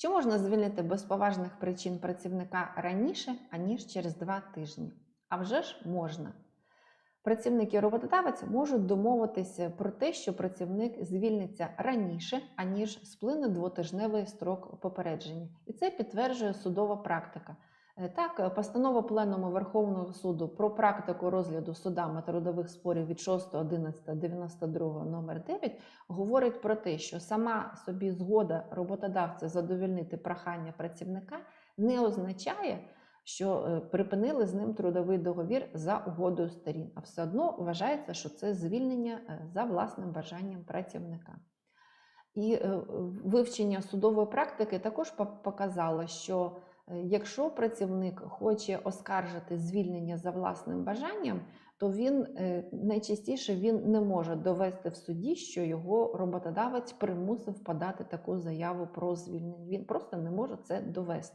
Чи можна звільнити без поважних причин працівника раніше, аніж через два тижні? А вже ж можна. Працівник і роботодавець можуть домовитися про те, що працівник звільниться раніше, аніж сплине двотижневий строк попередження. І це підтверджує судова практика. Е, Так, е, постанова Пленуму Верховного суду про практику розгляду судами трудових спорів від 6.11.92 номер 9 говорить про те, що сама собі згода роботодавця задовільнити прохання працівника не означає, що е, припинили з ним трудовий договір за угодою сторін, а все одно вважається, що це звільнення за власним бажанням працівника. І вивчення судової практики також показало, що якщо працівник хоче оскаржити звільнення за власним бажанням, то він е, найчастіше він не може довести в суді, що його роботодавець примусив подати таку заяву про звільнення. Він просто не може це довести.